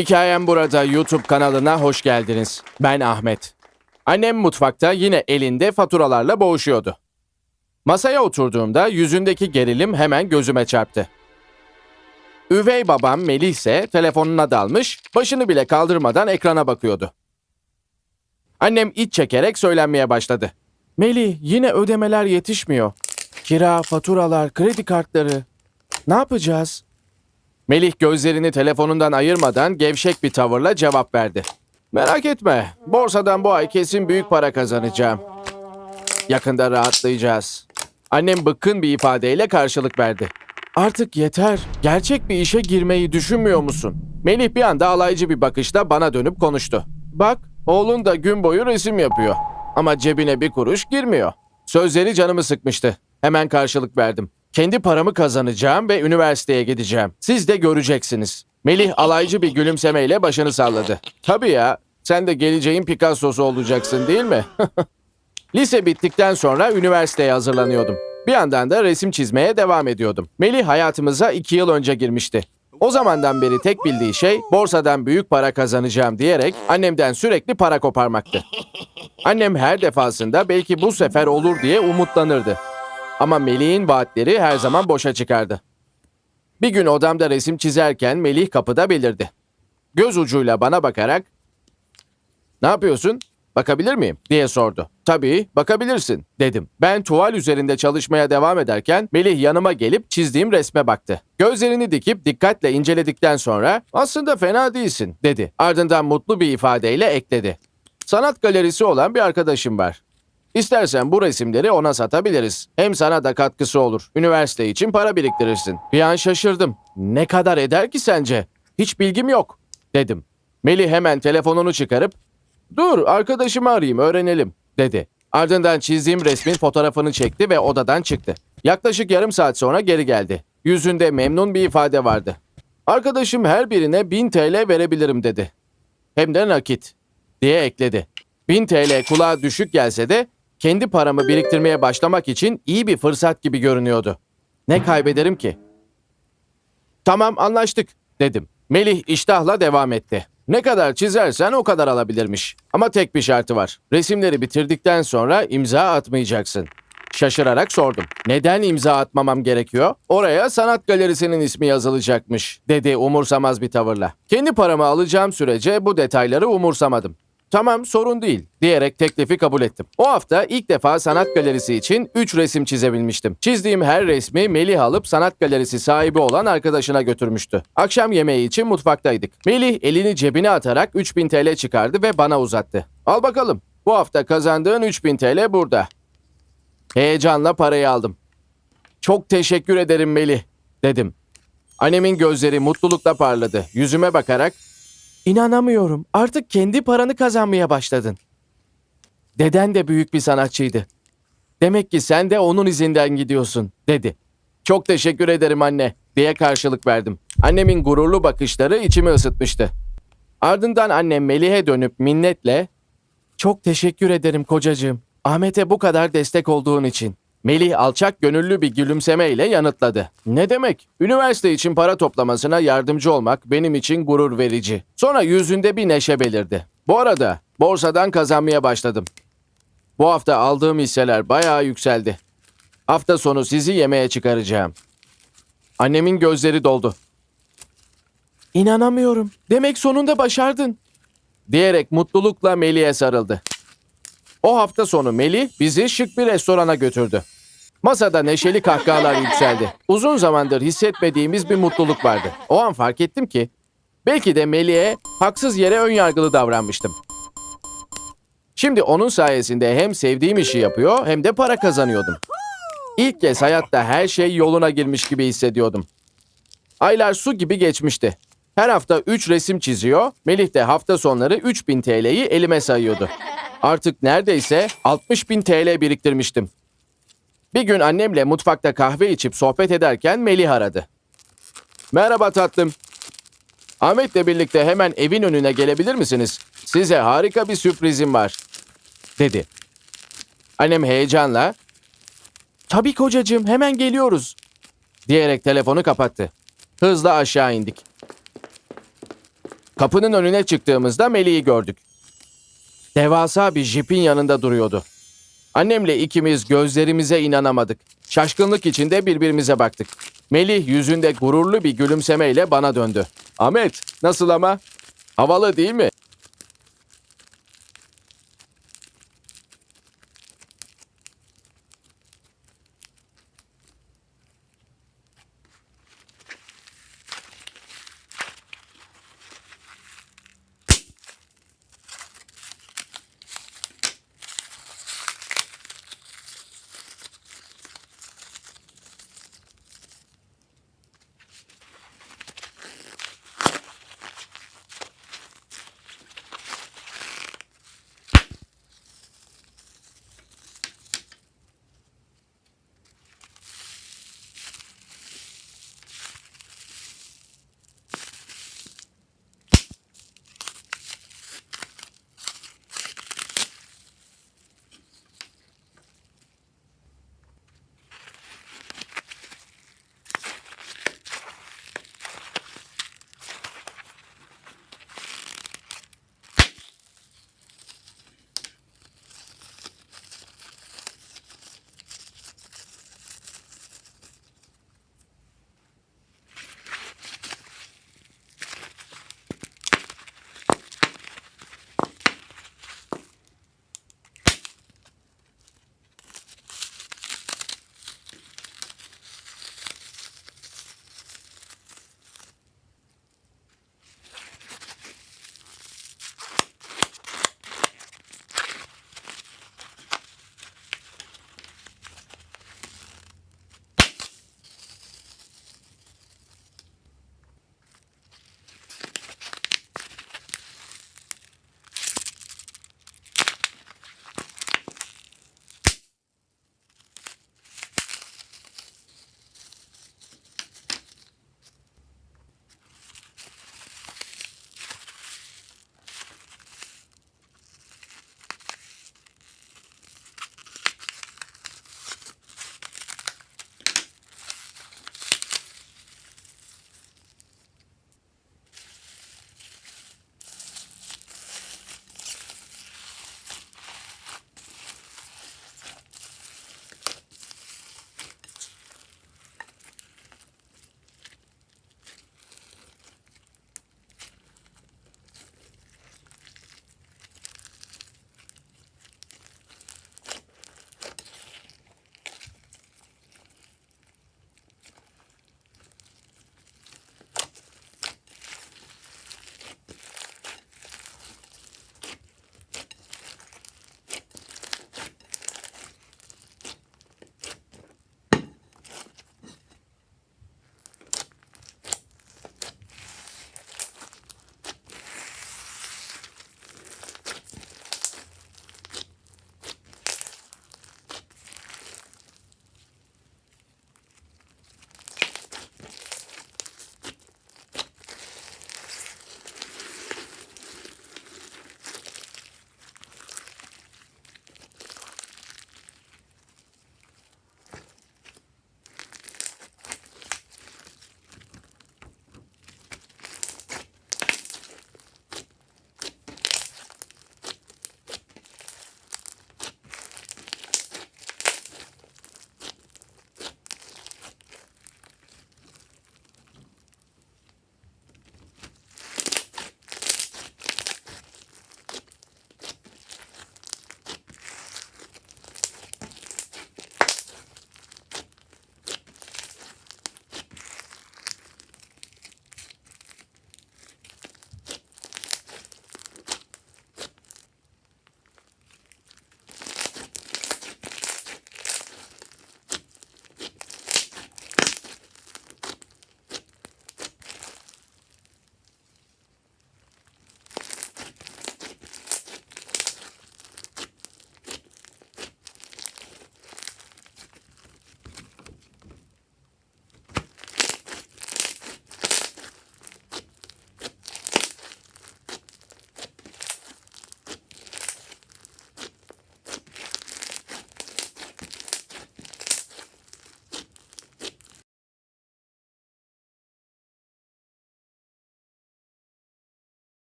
Hikayem burada YouTube kanalına hoş geldiniz. Ben Ahmet. Annem mutfakta yine elinde faturalarla boğuşuyordu. Masaya oturduğumda yüzündeki gerilim hemen gözüme çarptı. Üvey babam Melih ise telefonuna dalmış, başını bile kaldırmadan ekrana bakıyordu. Annem iç çekerek söylenmeye başladı. Melih yine ödemeler yetişmiyor. Kira, faturalar, kredi kartları. Ne yapacağız? Melih gözlerini telefonundan ayırmadan gevşek bir tavırla cevap verdi. Merak etme, borsadan bu ay kesin büyük para kazanacağım. Yakında rahatlayacağız. Annem bıkkın bir ifadeyle karşılık verdi. Artık yeter. Gerçek bir işe girmeyi düşünmüyor musun? Melih bir anda alaycı bir bakışla bana dönüp konuştu. Bak, oğlun da gün boyu resim yapıyor. Ama cebine bir kuruş girmiyor. Sözleri canımı sıkmıştı. Hemen karşılık verdim. Kendi paramı kazanacağım ve üniversiteye gideceğim. Siz de göreceksiniz. Melih alaycı bir gülümsemeyle başını salladı. Tabii ya, sen de geleceğin Picasso'su olacaksın değil mi? Lise bittikten sonra üniversiteye hazırlanıyordum. Bir yandan da resim çizmeye devam ediyordum. Melih hayatımıza iki yıl önce girmişti. O zamandan beri tek bildiği şey borsadan büyük para kazanacağım diyerek annemden sürekli para koparmaktı. Annem her defasında belki bu sefer olur diye umutlanırdı. Ama Melih'in vaatleri her zaman boşa çıkardı. Bir gün odamda resim çizerken Melih kapıda belirdi. Göz ucuyla bana bakarak "Ne yapıyorsun? Bakabilir miyim?" diye sordu. "Tabii, bakabilirsin." dedim. Ben tuval üzerinde çalışmaya devam ederken Melih yanıma gelip çizdiğim resme baktı. Gözlerini dikip dikkatle inceledikten sonra "Aslında fena değilsin." dedi. Ardından mutlu bir ifadeyle ekledi. Sanat galerisi olan bir arkadaşım var. İstersen bu resimleri ona satabiliriz. Hem sana da katkısı olur. Üniversite için para biriktirirsin. Bir an şaşırdım. Ne kadar eder ki sence? Hiç bilgim yok, dedim. Melih hemen telefonunu çıkarıp, dur arkadaşımı arayayım öğrenelim, dedi. Ardından çizdiğim resmin fotoğrafını çekti ve odadan çıktı. Yaklaşık yarım saat sonra geri geldi. Yüzünde memnun bir ifade vardı. Arkadaşım her birine 1000 TL verebilirim dedi. Hem de nakit, diye ekledi. 1000 TL kulağa düşük gelse de kendi paramı biriktirmeye başlamak için iyi bir fırsat gibi görünüyordu. Ne kaybederim ki? Tamam anlaştık dedim. Melih iştahla devam etti. Ne kadar çizersen o kadar alabilirmiş. Ama tek bir şartı var. Resimleri bitirdikten sonra imza atmayacaksın. Şaşırarak sordum. Neden imza atmamam gerekiyor? Oraya sanat galerisinin ismi yazılacakmış, dedi umursamaz bir tavırla. Kendi paramı alacağım sürece bu detayları umursamadım. Tamam sorun değil diyerek teklifi kabul ettim. O hafta ilk defa sanat galerisi için 3 resim çizebilmiştim. Çizdiğim her resmi Melih alıp sanat galerisi sahibi olan arkadaşına götürmüştü. Akşam yemeği için mutfaktaydık. Melih elini cebine atarak 3000 TL çıkardı ve bana uzattı. Al bakalım bu hafta kazandığın 3000 TL burada. Heyecanla parayı aldım. Çok teşekkür ederim Melih dedim. Annemin gözleri mutlulukla parladı. Yüzüme bakarak İnanamıyorum. Artık kendi paranı kazanmaya başladın. Deden de büyük bir sanatçıydı. Demek ki sen de onun izinden gidiyorsun, dedi. Çok teşekkür ederim anne, diye karşılık verdim. Annemin gururlu bakışları içimi ısıtmıştı. Ardından annem Melih'e dönüp minnetle, çok teşekkür ederim kocacığım. Ahmet'e bu kadar destek olduğun için. Melih alçak gönüllü bir gülümsemeyle yanıtladı. Ne demek? Üniversite için para toplamasına yardımcı olmak benim için gurur verici. Sonra yüzünde bir neşe belirdi. Bu arada borsadan kazanmaya başladım. Bu hafta aldığım hisseler bayağı yükseldi. Hafta sonu sizi yemeğe çıkaracağım. Annemin gözleri doldu. İnanamıyorum. Demek sonunda başardın. Diyerek mutlulukla Melih'e sarıldı. O hafta sonu Melih bizi şık bir restorana götürdü. Masada neşeli kahkahalar yükseldi. Uzun zamandır hissetmediğimiz bir mutluluk vardı. O an fark ettim ki belki de Melih'e haksız yere ön yargılı davranmıştım. Şimdi onun sayesinde hem sevdiğim işi yapıyor hem de para kazanıyordum. İlk kez hayatta her şey yoluna girmiş gibi hissediyordum. Aylar su gibi geçmişti. Her hafta 3 resim çiziyor, Melih de hafta sonları 3000 TL'yi elime sayıyordu. Artık neredeyse 60 bin TL biriktirmiştim. Bir gün annemle mutfakta kahve içip sohbet ederken Melih aradı. Merhaba tatlım. Ahmet'le birlikte hemen evin önüne gelebilir misiniz? Size harika bir sürprizim var. Dedi. Annem heyecanla Tabii kocacığım hemen geliyoruz. Diyerek telefonu kapattı. Hızla aşağı indik. Kapının önüne çıktığımızda Melih'i gördük. Devasa bir jipin yanında duruyordu. Annemle ikimiz gözlerimize inanamadık. Şaşkınlık içinde birbirimize baktık. Melih yüzünde gururlu bir gülümsemeyle bana döndü. Ahmet, nasıl ama? Havalı değil mi?